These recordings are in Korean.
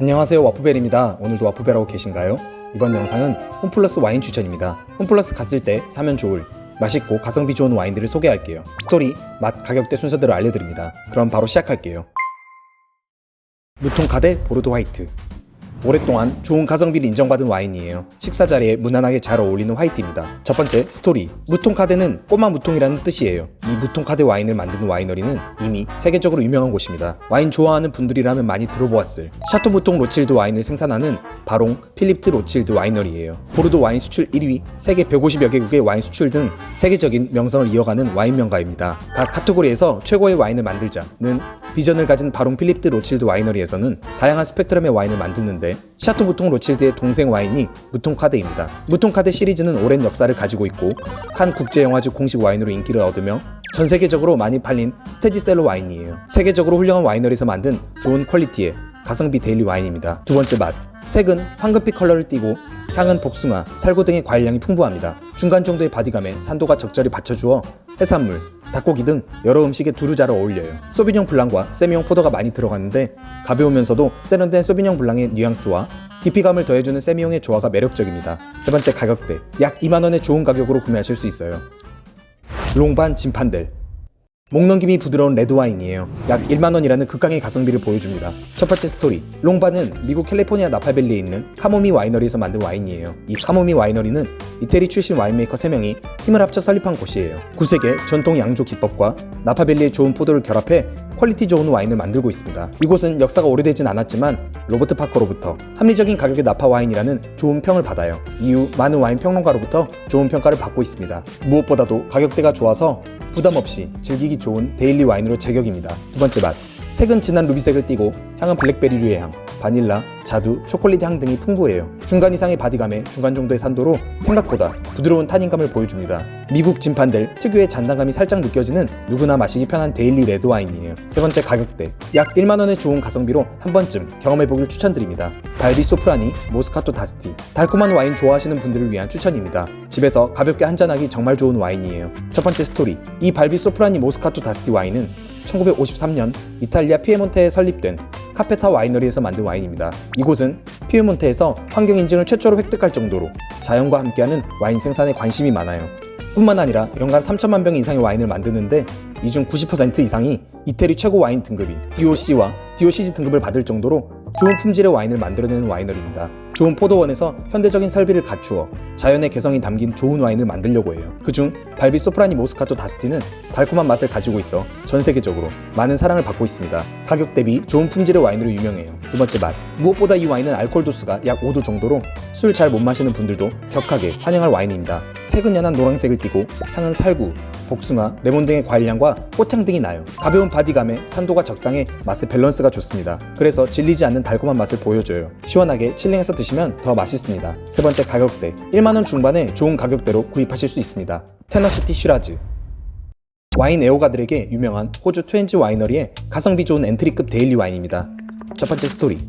안녕하세요 와프벨입니다. 오늘도 와프벨하고 계신가요? 이번 영상은 홈플러스 와인 추천입니다. 홈플러스 갔을 때 사면 좋을 맛있고 가성비 좋은 와인들을 소개할게요. 스토리, 맛, 가격대 순서대로 알려드립니다. 그럼 바로 시작할게요. 무통 카데 보르도 화이트 오랫동안 좋은 가성비를 인정받은 와인이에요. 식사 자리에 무난하게 잘 어울리는 화이트입니다. 첫 번째, 스토리. 무통 카데는 꼬마 무통이라는 뜻이에요. 이 무통 카데 와인을 만드는 와이너리는 이미 세계적으로 유명한 곳입니다. 와인 좋아하는 분들이라면 많이 들어보았을 샤토 무통 로칠드 와인을 생산하는 바롱 필립트 로칠드 와이너리예요. 보르도 와인 수출 1위, 세계 150여 개국의 와인 수출 등 세계적인 명성을 이어가는 와인 명가입니다. 각 카테고리에서 최고의 와인을 만들자는 비전을 가진 바롱 필립트 로칠드 와이너리에서는 다양한 스펙트럼의 와인을 만드는데 샤토 무통 로칠드의 동생 와인이 무통 카데입니다. 무통 카데 시리즈는 오랜 역사를 가지고 있고 칸 국제영화제 공식 와인으로 인기를 얻으며 전 세계적으로 많이 팔린 스테디셀러 와인이에요. 세계적으로 훌륭한 와이너리에서 만든 좋은 퀄리티의 가성비 데일리 와인입니다. 두 번째 맛. 색은 황금빛 컬러를 띠고 향은 복숭아, 살구 등의 과일향이 풍부합니다. 중간 정도의 바디감에 산도가 적절히 받쳐주어 해산물, 닭고기 등 여러 음식에 두루 잘 어울려요. 소비뇽 블랑과 세미뇽 포도가 많이 들어갔는데 가벼우면서도 세련된 소비뇽 블랑의 뉘앙스와 깊이감을 더해주는 세미뇽의 조화가 매력적입니다. 세 번째 가격대 약 2만 원의 좋은 가격으로 구매하실 수 있어요. 롱반 진판델 목넘김이 부드러운 레드와인이에요. 약 1만원이라는 극강의 가성비를 보여줍니다. 첫 번째 스토리. 롱바는 미국 캘리포니아 나파밸리에 있는 카모미 와이너리에서 만든 와인이에요. 이 카모미 와이너리는 이태리 출신 와인메이커 3명이 힘을 합쳐 설립한 곳이에요. 구색의 전통 양조 기법과 나파밸리의 좋은 포도를 결합해 퀄리티 좋은 와인을 만들고 있습니다. 이곳은 역사가 오래되진 않았지만 로버트 파커로부터 합리적인 가격의 나파 와인이라는 좋은 평을 받아요. 이후 많은 와인 평론가로부터 좋은 평가를 받고 있습니다. 무엇보다도 가격대가 좋아서 부담 없이 즐기기 좋은 데일리 와인으로 제격입니다. 두 번째 맛. 색은 진한 루비색을 띠고 향은 블랙베리류의 향, 바닐라, 자두, 초콜릿 향 등이 풍부해요. 중간 이상의 바디감에 중간 정도의 산도로 생각보다 부드러운 타닌감을 보여줍니다. 미국 진판들 특유의 잔당감이 살짝 느껴지는 누구나 마시기 편한 데일리 레드 와인이에요. 세 번째 가격대. 약 1만 원의 좋은 가성비로 한 번쯤 경험해보길 추천드립니다. 발비 소프라니, 모스카토 다스티. 달콤한 와인 좋아하시는 분들을 위한 추천입니다. 집에서 가볍게 한잔하기 정말 좋은 와인이에요. 첫 번째 스토리. 이 발비 소프라니 모스카토 다스티 와인은 1953년 이탈리아 피에몬테에 설립된 카페타 와이너리에서 만든 와인입니다. 이곳은 피에몬테에서 환경 인증을 최초로 획득할 정도로 자연과 함께하는 와인 생산에 관심이 많아요. 뿐만 아니라 연간 3천만 병 이상의 와인을 만드는데 이 중 90% 이상이 이태리 최고 와인 등급인 DOC와 DOCG 등급을 받을 정도로 좋은 품질의 와인을 만들어내는 와이너리입니다. 좋은 포도원에서 현대적인 설비를 갖추어 자연의 개성이 담긴 좋은 와인을 만들려고 해요. 그중 발비 소프라니 모스카토 다스티는 달콤한 맛을 가지고 있어 전 세계적으로 많은 사랑을 받고 있습니다. 가격 대비 좋은 품질의 와인으로 유명해요. 두 번째 맛. 무엇보다 이 와인은 알코올 도수가 약 5도 정도로 술 잘 못 마시는 분들도 격하게 환영할 와인입니다. 색은 연한 노란색을 띠고 향은 살구, 복숭아, 레몬 등의 과일향과 꽃향 등이 나요. 가벼운 바디감에 산도가 적당해 맛의 밸런스가 좋습니다. 그래서 질리지 않는 달콤한 맛을 보여줘요. 시원하게 칠링해서 드시 면 더 맛있습니다. 세 번째 가격대 1만원 중반에 좋은 가격대로 구입하실 수 있습니다. 테너시티 슈라즈 와인 애호가들에게 유명한 호주 트웬지 와이너리의 가성비 좋은 엔트리급 데일리 와인입니다. 첫 번째 스토리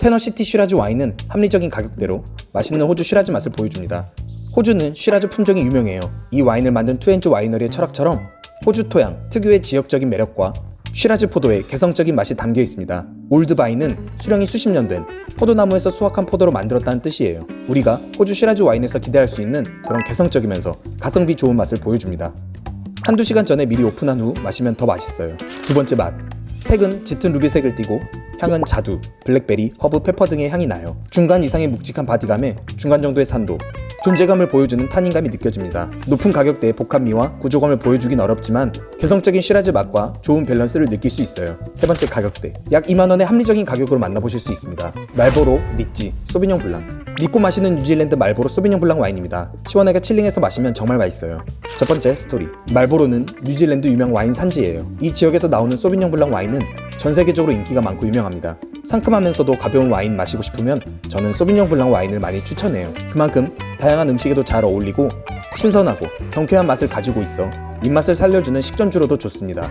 테너시티 슈라즈 와인은 합리적인 가격대로 맛있는 호주 슈라즈 맛을 보여줍니다. 호주는 슈라즈 품종이 유명해요. 이 와인을 만든 투엔즈 와이너리의 철학처럼 호주 토양 특유의 지역적인 매력과 슈라즈 포도의 개성적인 맛이 담겨 있습니다. 올드바인은 수령이 수십 년 된 포도나무에서 수확한 포도로 만들었다는 뜻이에요. 우리가 호주 슈라즈 와인에서 기대할 수 있는 그런 개성적이면서 가성비 좋은 맛을 보여줍니다. 한두 시간 전에 미리 오픈한 후 마시면 더 맛있어요. 두 번째 맛. 색은 짙은 루비색을 띠고 향은 자두, 블랙베리, 허브, 페퍼 등의 향이 나요. 중간 이상의 묵직한 바디감에 중간 정도의 산도, 존재감을 보여주는 타닌감이 느껴집니다. 높은 가격대의 복합미와 구조감을 보여주긴 어렵지만 개성적인 시라즈 맛과 좋은 밸런스를 느낄 수 있어요. 세 번째 가격대. 약 2만원의 합리적인 가격으로 만나보실 수 있습니다. 말보로, 리찌, 소비뇽 블랑. 믿고 마시는 뉴질랜드 말보로 소비뇽 블랑 와인입니다. 시원하게 칠링해서 마시면 정말 맛있어요. 첫 번째 스토리. 말보로는 뉴질랜드 유명 와인 산지예요. 이 지역에서 나오는 소비뇽 블랑 와인 은 전 세계적으로 인기가 많고 유명합니다. 상큼하면서도 가벼운 와인 마시고 싶으면 저는 소비뇽 블랑 와인을 많이 추천해요. 그만큼 다양한 음식에도 잘 어울리고 신선하고 경쾌한 맛을 가지고 있어 입맛을 살려주는 식전주로도 좋습니다.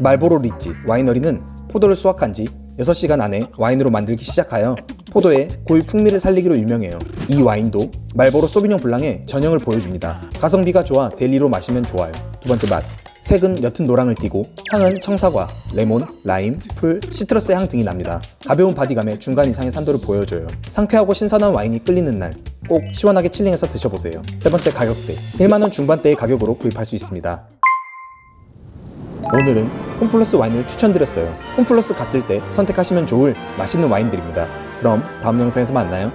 말보로 리치 와이너리는 포도를 수확한 지 6시간 안에 와인으로 만들기 시작하여 포도의 고유 풍미를 살리기로 유명해요. 이 와인도 말보로 소비뇽 블랑의 전형을 보여줍니다. 가성비가 좋아 데일리로 마시면 좋아요. 두 번째 맛. 색은 옅은 노랑을 띠고 향은 청사과, 레몬, 라임, 풀, 시트러스 향 등이 납니다. 가벼운 바디감에 중간 이상의 산도를 보여줘요. 상쾌하고 신선한 와인이 끌리는 날 꼭 시원하게 칠링해서 드셔보세요. 세 번째 가격대. 1만원 중반대의 가격으로 구입할 수 있습니다. 오늘은 홈플러스 와인을 추천드렸어요. 홈플러스 갔을 때 선택하시면 좋을 맛있는 와인들입니다. 그럼 다음 영상에서 만나요.